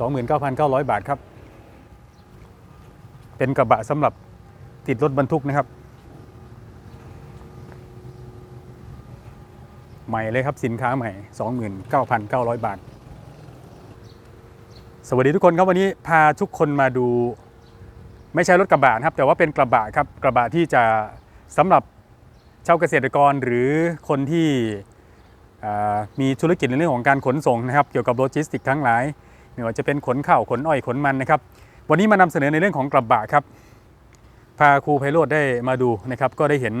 29,900 บาทครับ เป็นกระบะสำหรับติดรถบรรทุกนะครับ ใหม่เลยครับสินค้าใหม่ 29,900 บาท สวัสดีทุกคนครับวันนี้พาทุกคนมาดู ไม่ใช่รถกระบะนะครับ แต่ว่าเป็นกระบะครับกระบะที่จะสำหรับชาวเกษตรกรหรือคนที่มีธุรกิจในเรื่องของการขนส่งนะครับ เกี่ยวกับโลจิสติกทั้งหลาย ไม่ว่าจะเป็นขนข้าวขนอ้อยขนมันนะครับ วันนี้มานำเสนอในเรื่องของกระบะครับ พาครูไพโรธได้มาดูนะครับ ก็ได้เห็น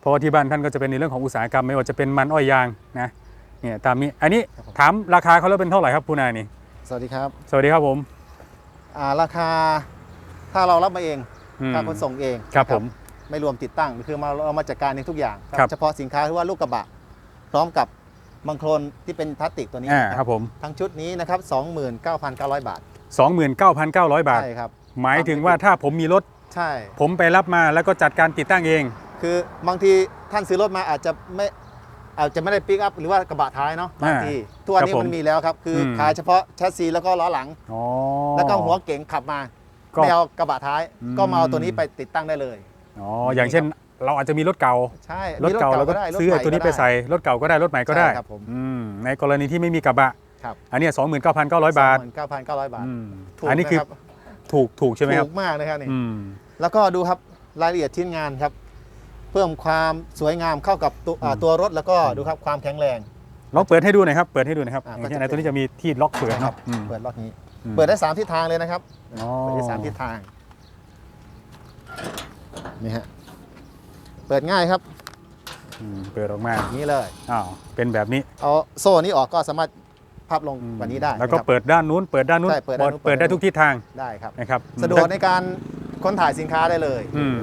เพราะว่าที่บ้านท่านก็จะเป็นในเรื่องของอุตสาหกรรม ไม่ว่าจะเป็นมันอ้อยยางนะเนี่ยตามนี้อันนี้ถามราคาเขาแล้วเป็นเท่าไหร่ครับคุณนายนี่สวัสดีครับ สวัสดีครับผมอ่าราคาถ้าเรารับมาเองอืมค่าขนส่งเองครับนะผมไม่รวมติดตั้งคือมาเรามาจัดการในทุกอย่างครับเฉพาะสินค้าที่ว่าลูกกระบะ พร้อมกับ บังโคลนที่เป็นพลาสติกตัวนี้อ่านะคครัรับบผม ทั้งชุดนี้นะครับ29,900 บาท 29,900 บาท ใช่ครับ หมายถึงว่าถ้าผมมีรถ ใช่ ผมไปรับมาแล้วก็จัดการติดตั้งเอง คือบางทีท่านซื้อรถมาอาจจะไม่อาจจะไม่ได้ปิกอัพหรือว่ากระบะท้ายเนาะบางทีทุกวันนี้ครับผมมันมีแล้วครับคืออม ขายเฉพาะแชสซีแล้วก็ล้อหลัง อ๋อ แล้วก็หัวเก๋งขับมาก็ไม่เอากระบะท้าย อืม ก็มาเอาตัวนี้ไปติดตั้งได้เลย อ๋ออย่างเช่น เราอาจจะมีรถเก่าใช่รถเก่าเราก็ได้รถซื้อใหไอ้ม่ตัวนี้ไปด้ใส่รถเก่าก็ได้รถใหม่ก็ได้ใช่ครับผมอืมในกรณีที่ไม่มีกระบะครับอันเนี้ย29,900บาท9,900บาทอืมถูกอันนี้คือนะครับถูกถูกใช่ไหมครับถูกมากนะครับนี่อืมแล้วก็ดูครับรายละเอียดชิ้นงานครับ เพิ่มความสวยงามเข้ากับตัวอ่าอืมตัวรถแล้วก็ดูครับความแข็งแรงลองเปิดให้ดูหน่อยครับเปิดให้ดูหน่อยครับอ่าอย่างเช่นก็ไอ้จะตัวนี้จะมีที่ล็อกเปิดครัเนาะบอืมเปิดล็อกนี้อืมเปิดได้สามทิศทางเลยนะครับอ๋อเปิดได้สามทิศทางนี่ฮะ เปิดง่ายครับอืมเปิดออกมาอย่างนี้เลย อ้าว เป็นแบบนี้ เอาโซ่นี้ออกก็สามารถพับลงอืมกว่านี้ได้แล้วก็นะครับ เปิดด้านนู้น เปิดด้านนู้น ใช่เปิดด้านนู้นเปิดได้ทุกทิศทางได้ครับ นะครับสะดวกในการค้นถ่ายสินค้าได้เลย อืม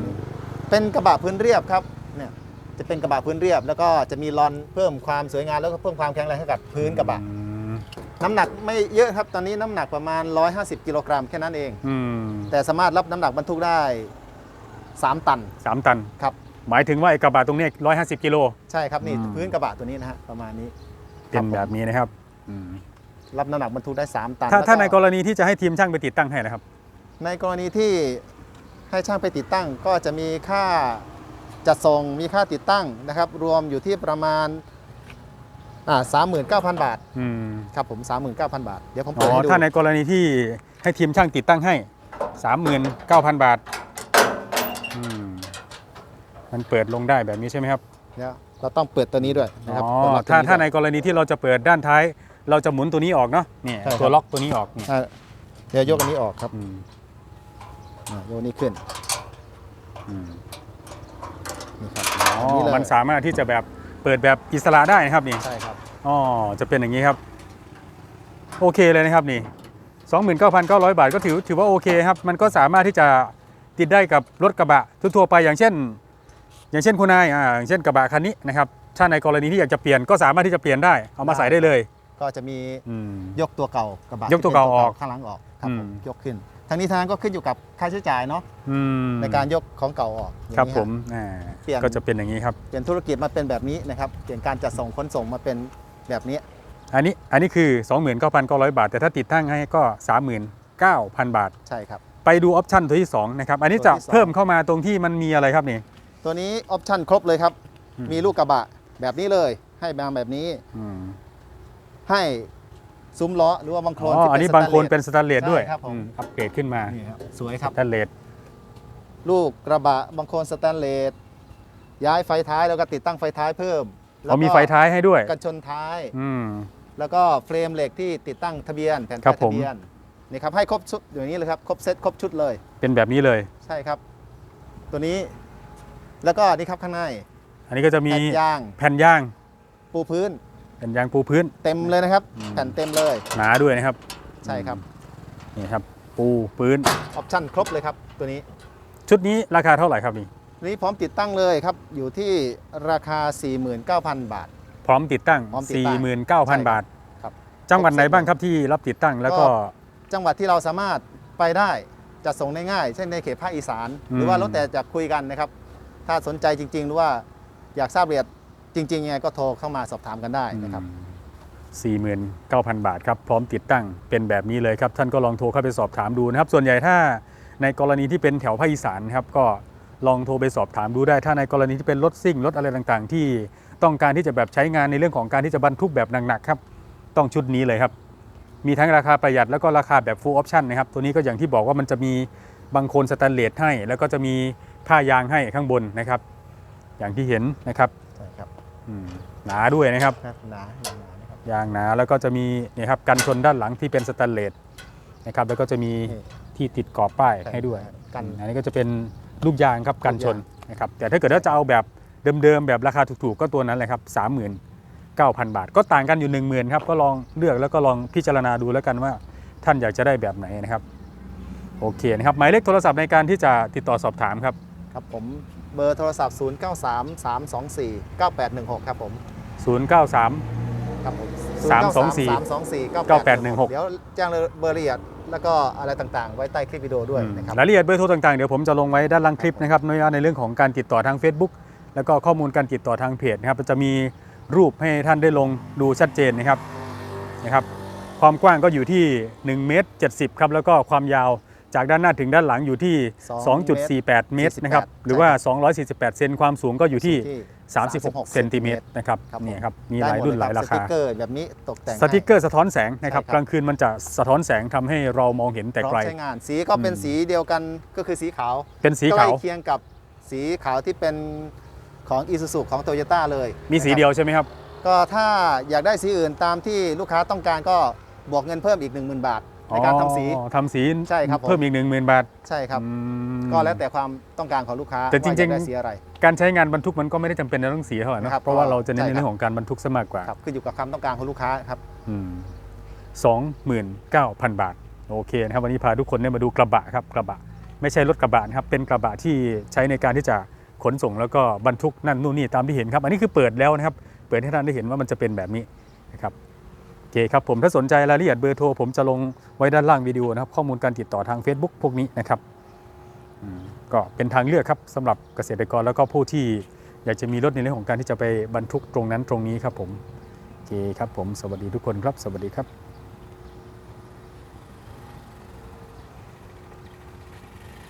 เป็นกระบะพื้นเรียบครับเนี่ยจะเป็นกระบะพื้นเรียบ แล้วก็จะมีลอนเพิ่มความสวยงามแล้วก็เพิ่มความแข็งแรงให้กับพื้นกระบะอืมน้ำหนักไม่เยอะครับตอนนี้น้ำหนักประมาณ 150 กิโลกรัมแค่นั้นเอง อืมแต่สามารถรับน้ำหนักบรรทุกได้ 3 ตันสามตัน ครับ หมายถึงว่าไอ้กระบะตรงเนี้ร้อยห้าสิบกิโล ใช่ครับนี่อืม พื้นกระบะตัวนี้นะฮะประมาณนี้ เป็นแบบนี้นะครับอืมรับน้ำหนักบรรทุกได้ 3 ตันถ้าแล้วถ้าในกรณีที่จะให้ทีมช่างไปติดตั้งให้นะครับ ในกรณีที่ให้ช่างไปติดตั้งก็จะมีค่าจัดส่งมีค่าติดตั้งนะครับ รวมอยู่ที่ประมาณอ่าสามหมื่นเก้าพันบาทอืมครับผมสามหมื่นเก้าพันบาท เดี๋ยวผมอ๋เปิดอให้ดูถ้าในกรณีที่ให้ทีมช่างติดตั้งให้สามหมื่นเก้าพันบาทอืม มันเปิดลงได้แบบนี้ใช่ไหมครับเดี๋ยวเราต้องเปิดตัวนี้ด้วยนะครับอ๋อเปิดล็อกตัวถ้านี้ถ้าด้วยในกรณีที่เราจะเปิดด้านท้าย เราจะหมุนตัวนี้ออกเนาะนี่ใช่ครับ ตัวล็อกตัวนี้ออกนี่อ่าเดี๋ยวยกอันนี้ออกครับอืมอ่ายกอันนี้ขึ้นอืมนี่ครับอ๋ออันนี้เลยมันสามารถที่จะแบบเปิดแบบอิสระได้นะครับนี่ ใช่ครับ อ๋อ จะเป็นอย่างนี้ครับ โอเคเลยนะครับนี่ 29,900 บาทก็ถือถือว่าโอเคครับ มันก็สามารถที่จะติดได้กับรถกระบะทั่วๆไปอย่างเช่น อย่างเช่นคุณนายอ่าอย่างเช่นกระบะคันนี้นะครับถ้าในกรณีที่อยากจะเปลี่ยนก็สามารถที่จะเปลี่ยนได้เอามาใส่ได้เลยก็จะมีอืม ยกตัวเก่ากระบะยกตัวเก่าออกข้างหลังออกครับผมอืม ยกขึ้นทางนี้ทางก็ขึ้นอยู่กับค่าใช้จ่ายเนาะอืมในการยกของเก่าออกอย่างนี้ครับฮะ ผมอ่าเปลี่ยน ก็จะเป็นอย่างนี้ครับ เปลี่ยนธุรกิจมาเป็นแบบนี้นะครับเปลี่ยนการจัดส่งขนส่งมาเป็นแบบนี้ อันนี้อันนี้คือ 29,900 บาท แต่ถ้าติดตั้งให้ก็ 39,000 บาท ใช่ครับ ไปดูออปชันตัวที่สองนะครับ อันนี้จะตัวที่สอง เพิ่มเข้ามาตรงที่มันมีอะไรครับนี่ ตัวนี้ออปชั่นครบเลยครับ อืม มีลูกกระบะแบบนี้เลย ให้มาแบบนี้ อืมให้ซุ้มล้อหรือว่าบางโคลอ๋นอที่อันนี้สแตบางคนลสเป็นสแตนเลสด้วยใช่ครับผม อืมอัปเกรดขึ้นมานี่ครับสวยครับสแตนเลสลูกกระบะบางโคลนสแตนเลสย้ายไฟท้ายแล้วก็ติดตั้งไฟท้ายเพิ่มเรามีไฟท้ายให้ด้วย กันชนท้าย อืม แล้วก็เฟรมเหล็กที่ติดตั้งทะเบียนแผ่นครัป้าบยผทะมเบียนนี่ครับให้ครบชุดอย่างนี้เลยครับครบเซตครบชุดเลย เป็นแบบนี้เลย ใช่ครับ ตัวนี้ แล้วก็นี่ครับข้างในอันนี้ก็จะมีแผ่นยางแผ่นยางปูพื้น แผ่นยางปูพื้น เต็มเลยนะครับ อืม แผ่นเต็มเลยหนาด้วยนะครับใช่ครับนี่ครับ ปูพื้น ออปชั่นครบเลยครับตัวนี้ชุดนี้ราคาเท่าไหร่ครับนี่ตัวนี้พร้อมติดตั้งเลยครับ อยู่ที่ราคา 49,000 บาท พร้อมติดตั้ง พร้อมติดตั้งใช่49,000 บาทครับจังหวัดไหนบ้างครับที่รับติดตั้งแล้วก็ จังหวัดที่เราสามารถไปได้จะส่งได้ง่าย เช่นในเขตภาคอีสาน อืม หรือว่าแล้วแต่จะคุยกันนะครับ ถ้าสนใจจริง ๆ หรือว่าอยากทราบรายละเอียดจริงๆยังไงก็โทรเข้ามาสอบถามกันได้นะครับ 49,000 บาทครับ พร้อมติดตั้งเป็นแบบนี้เลยครับ ท่านก็ลองโทรเข้าไปสอบถามดูนะครับ ส่วนใหญ่ถ้าในกรณีที่เป็นแถวภาคอีสานครับก็ลองโทรไปสอบถามดูได้ ถ้าในกรณีที่เป็นรถซิ่งรถอะไรต่างๆ ที่ต้องการที่จะแบบใช้งานในเรื่องของการที่จะบรรทุกแบบหนักๆครับ ต้องชุดนี้เลยครับ มีทั้งราคาประหยัดแล้วก็ราคาแบบ full option นะครับ ตัวนี้ก็อย่างที่บอกว่ามันจะมีบางโคนสแตนเลสให้ แล้วก็จะมี ผ้ายางให้ข้างบนนะครับ อย่างที่เห็นนะครับใช่ครับอืมหนาด้วยนะครับ ครับหนาหนาหนานะครับยางหนาแล้วก็จะมีเนี่ยครับกันชนด้านหลังที่เป็นสแตนเลสนะครับแล้วก็จะมีนี่ ที่ติดกรอบป้ายใช่ให้ด้วยกัน อันนี้ก็จะเป็นลูกยางครับกันชนลูกยนะครับแต่ถ้าเกิดว่าจะเอาแบบเดิมๆแบบราคาถูกๆก็ตัวนั้นเลยครับ39,000บาท ก็ต่างกันอยู่10,000ครับก็ลองเลือกแล้วก็ลองพิจารณาดูแล้วกันว่าท่านอยากจะได้แบบไหนนะครับ โอเคนะครับหมายเลขโทรศัพท์ในการที่จะติดต่อสอบถามครับ ครับผมเบอร์โทรศัพท์ 0 9 3 3 2 4 9 8 1 6 ครับผม093 ครับผม324 324 9816 เดี๋ยวแจ้งเบอร์ละเอียดแล้วก็อะไรต่างๆ ไว้ใต้คลิปวิดีโอด้วยนะครับ รายละเอียดเบอร์โทรต่างๆ เดี๋ยวผมจะลงไว้ด้านล่างคลิปนะครับในในเรื่องของการติดต่อทาง Facebook แล้วก็ข้อมูลการติดต่อทางเพจนะครับจะมีรูปให้ท่านได้ลงดูชัดเจนนะครับนะครับ ความกว้างก็อยู่ที่1เมตร70ครับแล้วก็ความยาว จากด้านหน้าถึงด้านหลังอยู่ที่ 2.48 เมตรนะครับ หรือว่า 248 เซนความสูงก็อยู่ที่ 36 เซนติเมตรนะครับครับผมนี่ครับ มีได้หลายมดรุ่นหลายราสติคากเกอร์แบบนี้ตกแต่งสติกเกอร์สะท้อนแสงนะครับใช่ครับกลางคืนมันจะสะท้อนแสงทำให้เรามองเห็นแต่พร้อไกมลใช้งาน สีก็เป็นอืมสีเดียวกันก็คือสีขาว เป็นสีใกล้ขาวเคียงกับสีขาวที่เป็นของ Isuzu ของ Toyota เลย มีสีนะครับเดียวใช่ไหมครับ ก็ถ้าอยากได้สีอื่นตามที่ลูกค้าต้องการก็บวกเงินเพิ่มอีก 10,000 บาท ในการทำสี อ๋อทำสีใช่ครับผม เพิ่มอีกหนึ่งหมื่นบาทใช่ครับ อืม ก็แล้วแต่ความต้องการของลูกค้าแต่จริงๆ ว่าอยากได้สีอะไร การใช้งานบรรทุกมันก็ไม่ได้จำเป็นในเรื่องสีเท่าไหร่นะครับเพราะว่าเราจะเน้นใช่ในครับ เรื่องของการบรรทุกซะมากกว่าครับขึ้นอยู่กับความต้องการของลูกค้าครับ สองหมื่นเก้าพันบาท โอเคนะครับวันนี้พาทุกคนได้มาดูกระบะครับกระบะ ไม่ใช่รถกระบะนะครับเป็นกระบะที่ใช้ในการที่จะขนส่งแล้วก็บรรทุกนั่นนู่นนี่ตามที่เห็นครับ อันนี้คือเปิดแล้วนะครับ เปิดให้ท่านได้เห็นว่ามันจะเป็นแบบนี้นะครับโอ เคครับผมถ้าสนใจรายละเอียดเบอร์โทรผมจะลงไว้ด้านล่างวิดีโอนะครับข้อมูลการติดต่อทาง Facebook พวกนี้นะครับก็เป็นทางเลือกครับสำหรับเกษตรกรแล้วก็ผู้ที่อยากจะมีรถในเรื่องของการที่จะไปบรรทุกตรงนั้นตรงนี้ครับผมโอเคครับผมสวัสดีทุกคนครับสวัสดีครับ